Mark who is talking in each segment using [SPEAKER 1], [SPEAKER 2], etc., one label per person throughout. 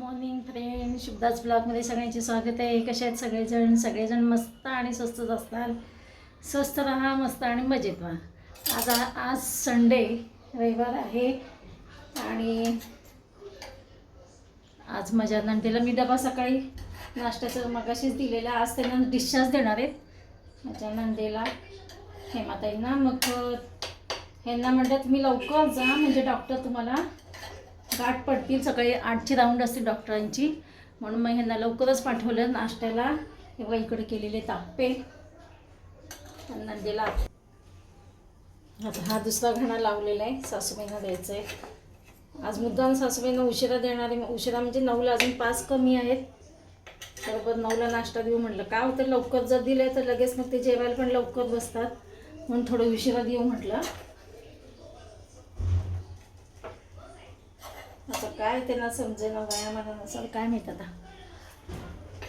[SPEAKER 1] Morning friend शुभदास ब्लॉगमध्ये सगळ्यांचे स्वागत आहे. कसे आहेत सगळेजण? सगळेजण मस्त आणि स्वस्तच असणार. स्वस्त राहा मस्त आणि मजेत व्हा आज आज संडे रविवार आहे. आणि आज माझ्या नंदेला मी डबा सकाळी नाश्त्याचं मगाशीच दिलेला. आज त्यांना डिस्चार्ज देणार आहेत. माझ्या नंदेला हेमाताईंना. मग ह्यांना म्हणतात तुम्ही लवकर जा. म्हणजे डॉक्टर तुम्हाला गाठ पडतील सकाळी आठची राऊंड असते डॉक्टरांची म्हणून मग ह्यांना लवकरच पाठवलं नाश्त्याला. किंवा इकडे केलेले ताप्पे. नंदेला आता हा दुसरा घाणा लावलेला आहे सासूबाईंना द्यायचा आहे आज मुद्दाम सासूबाईंना उशिरा देणार आहे. उशिरा म्हणजे नऊला अजून पाच कमी आहेत. बरोबर नऊला नाश्ता देऊ म्हटलं. का होतं लवकर जर दिलं तर लगेच मग ते जेवायला पण लवकर बसतात. म्हणून थोडं उशिरा देऊ म्हटलं. आता काय त्यांना समजेना वया मला नसेल काय माहीत आता.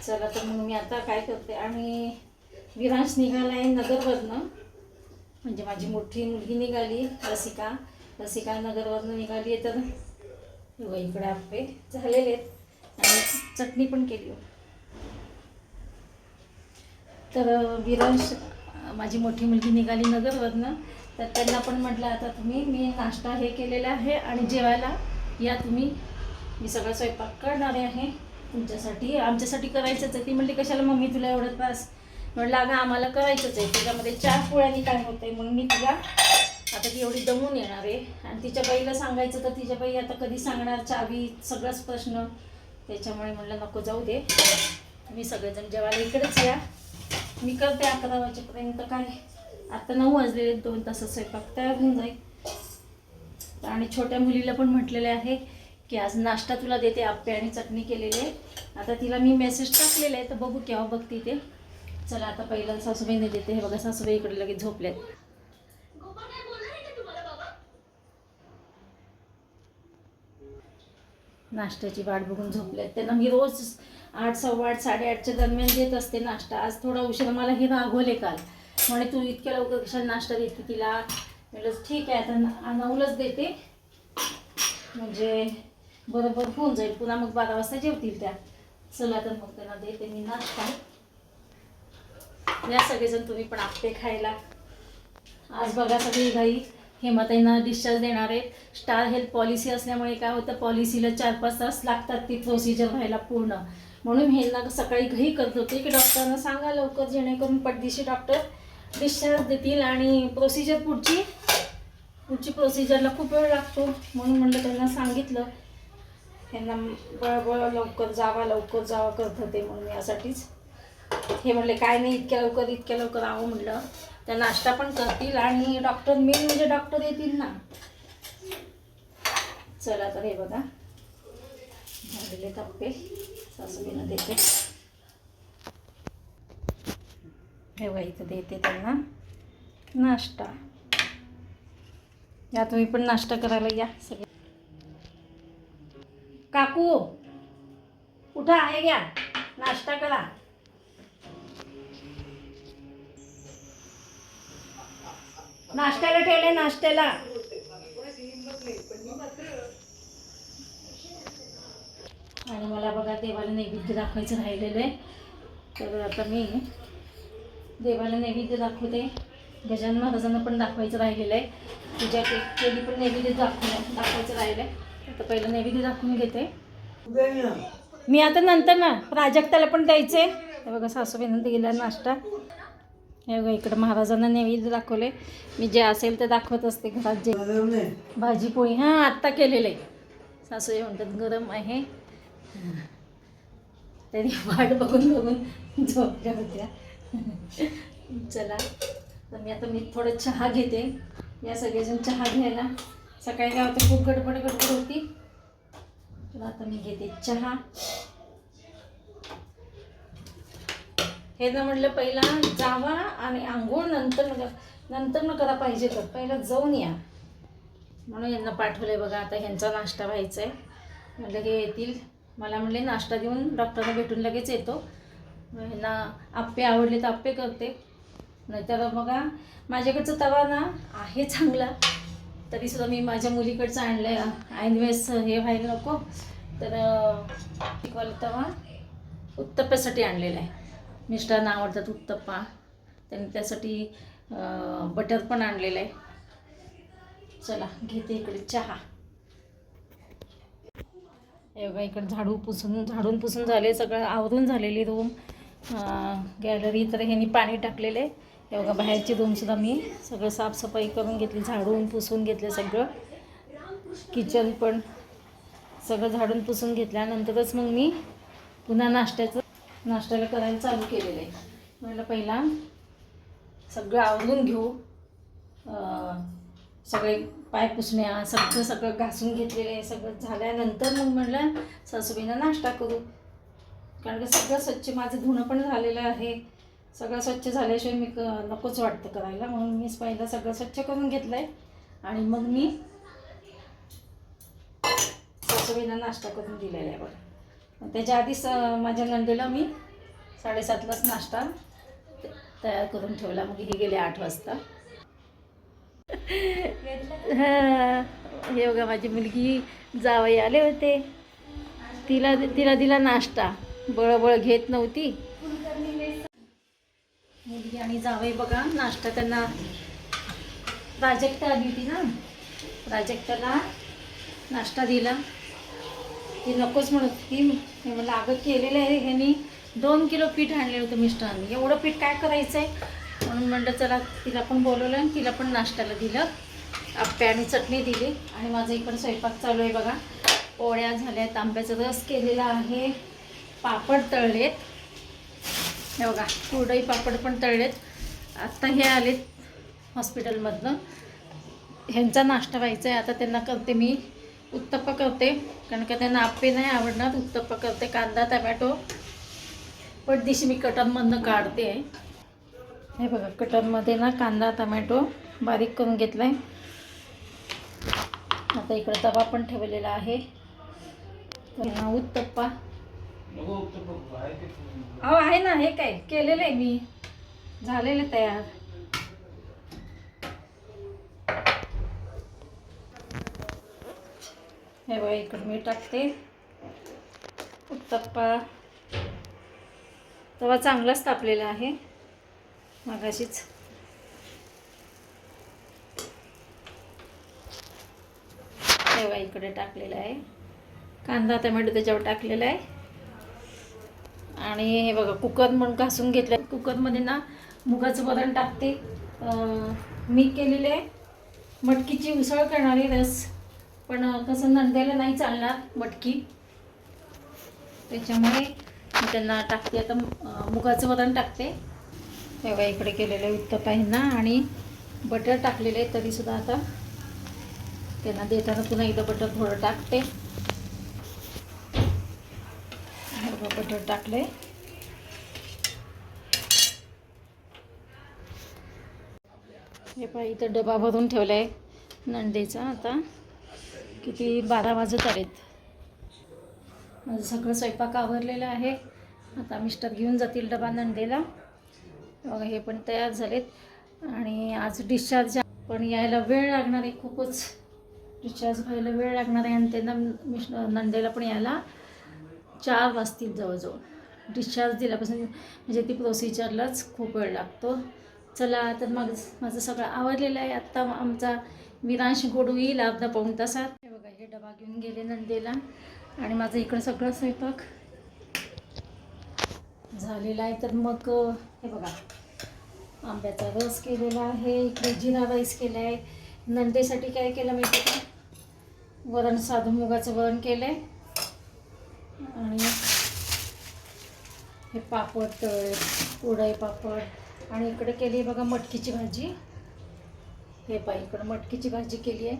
[SPEAKER 1] चला तर मग मी आता काय करते आणि विरांश निघाला आहे नगरवरनं. म्हणजे माझी मोठी मुलगी निघाली रसिका. रसिका नगरवरनं निघाली आहे तर व इकडे आपले झालेले आहेत. आणि चटणी पण केली तर विरांश माझी मोठी मुलगी निघाली नगरवरनं. तर त्यांना पण म्हटलं आता तुम्ही मी नाश्ता हे केलेला आहे आणि जेवायला या तुम्ही. मी सगळा स्वयंपाक करणार आहे. तुमच्यासाठी आमच्यासाठी करायचंच आहे. ती म्हणली कशाला मम्मी तुला एवढं त्रास? म्हटलं अगं आम्हाला करायचंच आहे. त्याच्यामध्ये चार पोळ्यांनी काय होतं आहे मग मी तिला आता ती एवढी दमून येणार आहे. आणि तिच्या बाईला सांगायचं तर तिच्या बाई आता कधी सांगणार? चावी सगळाच प्रश्न. त्याच्यामुळे म्हणलं नको जाऊ दे. मी सगळेजण जेवायला इकडेच या. मी करते अकरा वाजेपर्यंत काय? आता नऊ वाजलेले दोन तासात स्वयंपाक तयार होऊन जाईल. आणि छोट्या मुलीला पण म्हटलेले आहे की आज नाश्ता तुला देते आप्पे आणि चटणी केलेले. आता तिला मी मेसेज टाकलेला आहे तर बघू केव्हा बघते ते. चला आता पहिलं सासूबाईने देते. हे बघा सासूबाई इकडे लगेच झोपल्यात. नाश्त्याची वाट बघून झोपल्यात. त्यांना मी रोज आठ सव्वा आठ साडेआठच्या दरम्यान देत असते नाश्ता. आज थोडा उशीर मला हे रागवले काल. म्हणे तू इतक्या लवकर कशाला नाश्ता देते तिला? म्हटलं ठीक आहे आता न- नऊलाच देते. म्हणजे बरोबर होऊन जाईल. पुन्हा मग बारा वाजता जेवतील त्या. चला तर मग त्यांना देते मी नाश्ता. या सगळेजण तुम्ही पण आपटे खायला. आज बघा सगळी घाई. हेमाताईंना डिस्चार्ज देणार आहे स्टार हेल्थ पॉलिसी असल्यामुळे काय होतं पॉलिसीला चार पाच तास लागतात ती प्रोसिजर व्हायला पूर्ण. म्हणून ह्यांना सकाळी घाई करत होते की डॉक्टरांना सांगा लवकर जेणेकरून पटदिशी डॉक्टर डिस्चार्ज देतील आणि प्रोसिजर पुढची पुढची प्रोसिजरला खूप वेळ लागतो म्हणून म्हणलं त्यांना सांगितलं. त्यांना बळबळ लवकर जावा लवकर जावा करत होते म्हणून यासाठीच. हे म्हणले काय नाही इतक्या लवकर इतक्या लवकर आहो म्हणलं. त्या नाश्ता पण करतील आणि डॉक्टर मेन म्हणजे डॉक्टर येतील ना. चला तर हे बघा. झालेले तप्पे सासूबाईंना देते. हे बघा इथं देते त्यांना नाश्ता. या तुम्ही पण नाश्ता करायला या सगळे. काकू उठा आहे घ्या. नाश्ता करा. नाश्त्याला ठेवले नाश्त्याला. आणि मला बघा देवाला नैवेद्य दाखवायचं राहिलेलं आहे. तर आता मी देवाला नैवेद्य दाखवते. गजानन महाराजांना पण दाखवायचं राहिलेलं आहे. पूजा के केली पण नैवेद्य दाखवून दाखवायचं राहिलं आहे आता पहिलं नैवेद्य दाखवून घेते. मी आता नंतर ना प्राजक्ताला पण द्यायचं आहे हे बघा सासूबाईनं दिला नाश्ता. हे बघा इकडं महाराजांना नैवेद्य दाखवले मी जे असेल ते दाखवत असते घरात जे. भाजी पोळी हां आत्ता केलेलं आहे. सासूबाई म्हणतात गरम आहे. तरी वाट बघून बघून झोपल्या होत्या. चला. तर मी आता मी थोडं चहा घेते. या सगळेजण चहा घ्यायला. सकाळी काय होतं खूप गडबड गडबड होती. तर आता मी घेते चहा. हे ना म्हटलं पहिला जावा आणि आंघोळ नंतर न नंतर न करा पाहिजे तर. पहिला जाऊन या. म्हणून यांना पाठवलं आहे बघा आता ह्यांचा नाश्ता व्हायचा आहे म्हटलं हे येतील. मला म्हणले नाश्ता देऊन डॉक्टरला भेटून लगेच येतो. मग ह्यांना आप्पे आवडले तर आप्पे करते. नाहीतर बघा माझ्याकडचा तवा ना आहे चांगला. तरीसुद्धा मी माझ्या मुलीकडचं आणलं आहे ऐनवेळेस हे व्हायला नको. तर वाला तवा उत्तप्प्यासाठी आणलेला आहे. मिस्टरांना आवडतात उत्तप्पा. त्यांनी त्यासाठी बटर पण आणलेलं आहे. चला घेते इकडे चहा. हे बघा इकडे झाडू पुसून झाडून पुसून झाले सगळं आवरून झालेली रूम गॅलरी तर ह्यांनी पाणी टाकलेलं आहे. हे बघा बाहेरची रूमसुद्धा मी सगळं साफसफाई करून घेतली झाडून पुसून घेतलं सगळं. किचन पण सगळं झाडून पुसून घेतल्यानंतरच मग मी पुन्हा नाश्त्याचं नाश्त्याला करायला चालू केलेलं आहे. म्हटलं पहिला सगळं आवरून घेऊ. सगळे पाय पुसण्या सगळं सगळं घासून घेतलेलं आहे सगळं झाल्यानंतर मग म्हटलं सासूबाईंना नाश्ता करू. कारण का सगळं स्वच्छ माझं धुणं पण झालेलं आहे. सगळं स्वच्छ झाल्याशिवाय मी क नकोच वाटतं करायला. म्हणून मीच पहिलं सगळं स्वच्छ करून घेतलं आहे आणि मग मी सासूबाईंना नाश्ता करून दिलेला आहे बघा. त्याच्या आधीच माझ्या नंदेला मी साडेसातलाच नाश्ता तयार करून ठेवला. मग हे गेले आठ वाजता. हे बघा माझी मुलगी जावई आले होते. तिला तिला दिला नाश्ता. बळबळ घेत नव्हती. मुलगी आणि जावे बघा नाश्ता त्यांना प्राजक्ता आली होती ना. प्राजक्ताला नाश्ता दिला. ती नकोच म्हणत होती. मला अगं केलेलं आहे ह्यानी. दोन किलो पीठ आणले होतं मिस्टरांनी. एवढं पीठ काय करायचं आहे म्हणून म्हणलं चला तिला पण बोलवलं आणि तिला पण नाश्त्याला दिलं. आप्पे आणि चटणी दिली. आणि माझा इकडं स्वयंपाक चालू आहे बघा. पोळ्या झाल्या आहेत आंब्याचा रस केलेला आहे. पापड तळलेत. हे बघा कुरडई पापड पण तळलेत. आत्ता हे आलेत हॉस्पिटलमधनं. ह्यांचा नाश्ता व्हायचा आहे आता त्यांना करते मी उत्तप्पा करते. कारण का त्यांना आप्पे नाही आवडणार उत्तप्पा करते. कांदा टमॅटो. पण दिशी मी कटनमधनं काढते. आहे हे बघा कटनमध्ये ना कांदा टमॅटो बारीक करून घेतला आहे आता इकडं तवा पण ठेवलेला आहे. तर उत्तप्पा. अहो आहे ना हे काय? केलेलं आहे मी. झालेलं तयार. हे बघा इकडं मी टाकते. उत्तप्पा. तवा चांगलाच तापलेला आहे. मगाशीच. तेव्हा इकडे टाकलेला आहे. कांदा टमॅटो त्याच्यावर टाकलेला आहे. आणि हे बघा कुकर म्हणून घासून घेतलं. कुकरमध्ये ना मुगाचं वरण टाकते. मी केलेले मटकीची उसळ करणारी रस. पण कसं नंदेला नाही चालणार मटकी. त्याच्यामुळे मी त्यांना टाकते. आता मुगाचं वरण टाकते. तेव्हा इकडे केलेले उत्तपाईंना आणि बटर टाकलेले आहे तरीसुद्धा आता. त्यांना देताना पुन्हा एकदा बटर थोडं टाकते. सर्व बटर टाकले. हे पहा इथं डबा भरून ठेवला आहे नंदेचा आता. किती बारा वाजत आहेत. माझं सगळं स्वयंपाक आवरलेलं आहे. आता मिस्टर घेऊन जातील डबा नंदेला. हे पण तयार झालेत. आणि आज डिस्चार्ज पण यायला वेळ लागणार आहे खूपच. डिस्चार्ज व्हायला वेळ लागणार आहे आणि त्यांना मिश नंदेला पण यायला चार वाजतील जवळजवळ. डिस्चार्ज दिल्यापासून म्हणजे ती प्रोसिजरलाच खूप वेळ लागतो. चला तर मग माझं सगळं आवडलेलं आहे. आत्ता आमचा विरांश गोडू येईल अर्धा पाऊण तासात. हे बघा हे डबा घेऊन गेले नंदेला. आणि माझं इकडं सगळं स्वयंपाक झालेला आहे. तर मग हे बघा आंब्याचा रस केलेला आहे. इकडे जिरा राईस केला आहे नंदेसाठी काय केलं माहिती का? वरण साधू मुगाचं वरण केलं आहे आणि हे पापड तळे कुडई पापड. आणि इकडे केली आहे बघा मटकीची भाजी. हे पहा इकडं मटकीची भाजी केली आहे.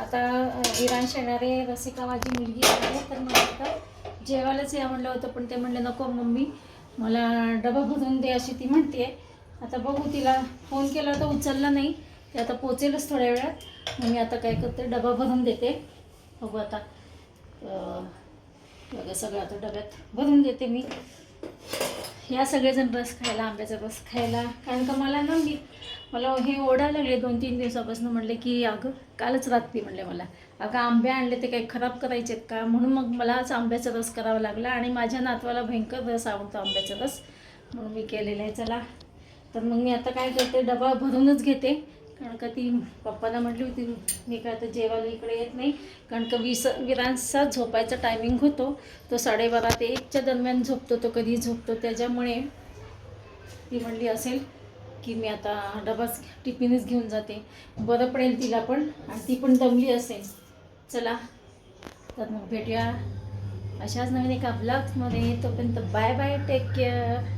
[SPEAKER 1] आता अं, विरांश येणारे रसिका माझी मुलगी आहे तर मला आता जेवायलाच या म्हणलं होतं पण ते म्हणले नको मम्मी मला डबा भरून दे अशी ती म्हणते आता बघू तिला फोन केला तर उचलला नाही. ते आता पोचेलच थोड्या वेळात. मग मी आता काय करते? डबा भरून देते. बघू आता. बघा सगळं आता डब्यात भरून देते मी. या सगळेजण रस खायला आंब्याचा रस खायला. कारण का मला ना मी मला हे ओढायला लागले दोन तीन दिवसापासून म्हणले की अगं कालच रात्री म्हणले मला. अगं आंबे आणले ते काही खराब करायचे आहेत का? म्हणून मग मलाच आंब्याचा रस करावा लागला आणि माझ्या नातवाला भयंकर रस आवडतो आंब्याचा रस. म्हणून मी केलेला आहे चला. तर मग मी आता काय करते डबा भरूनच घेते. कारण का ती पप्पाला म्हटली होती मी काय आता जेवायला इकडे येत नाही. कारण का वीस विरांचा झोपायचा टायमिंग होतो. तो साडेबारा ते एकच्या दरम्यान झोपतो तो कधी झोपतो. त्याच्यामुळे ती म्हणली असेल की मी आता डबाच टिफिनच घेऊन जाते. बरं पडेल तिला पण आणि ती पण दमली असेल. चला तर मग भेटूया. अशाच नवीन एका ब्लॉग्समध्ये तोपर्यंत बाय बाय टेक केअर